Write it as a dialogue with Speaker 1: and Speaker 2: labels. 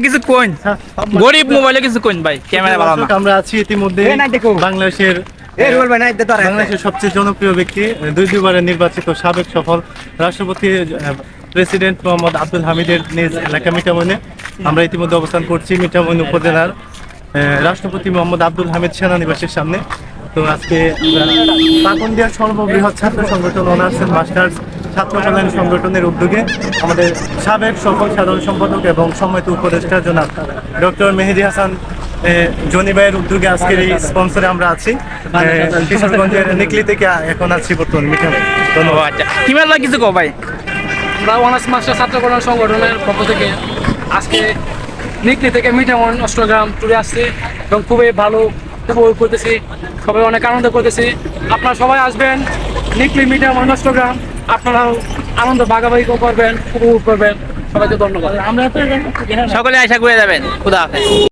Speaker 1: কিছু কোন গরিব মোবাইলে কিছু কোন ভাই ক্যামেরা ভালো না।
Speaker 2: আমরা আছি ইতিমধ্যে। বাংলাদেশের
Speaker 3: এ রুবেল ভাই না এতে
Speaker 2: বাংলাদেশের সবচেয়ে জনপ্রিয় ব্যক্তি দুই দুইবারের নির্বাচিত সাবেক সফল রাষ্ট্রপতি প্রেসিডেন্ট মোহাম্মদ আব্দুল হামিদের নিজ এলাকা মিঠামইনে আমরা ইতিমধ্যে অবস্থান করছি মিঠামইন উপজেলার আহ, রাষ্ট্রপতি মোহাম্মদ আব্দুল হামিদ সেনানিবাসের সামনে। তো আজকে পাকুন্দিয়ার সর্ববৃহৎ ছাত্র সংগঠন অনার্স এন্ড মাস্টার্স ছাত্র কল্যাণ সংগঠনের উদ্যোগে আমাদের সাবেক সফল সাধারণ সম্পাদক এবং সম্মানিত উপদেষ্টা জনাব ডক্টর মেহেদি হাসান এ, জনি ভাইয়ের উদ্যোগে আজকের এই স্পন্সরে আমরা আছি। কিশোরগঞ্জের নিকলি থেকে এখন আছি বর্তমান মিঠামই
Speaker 1: ও
Speaker 2: ধন্যবাদ।
Speaker 1: ভাই কিছু কো ভাই?
Speaker 4: আমরা অনার্স মাস্টার ছাত্র কল্যাণ সংগঠনের পক্ষ থেকে আজকে নিকলি থেকে মিঠামন অষ্টগ্রাম টুরে আসছি এবং খুবই ভালো উপভোগ করতেছি সবাই অনেক আনন্দ করতেছি। আপনারা সবাই আসবেন নিকলি মিঠামন অষ্টগ্রাম। আপনারাও আনন্দ ভাগাভাগি করবেন, উপভোগ করবেন। সবাইকে ধন্যবাদ।
Speaker 1: আমরা সকলে আশা করে যাবেন। খুদা হাফেজ।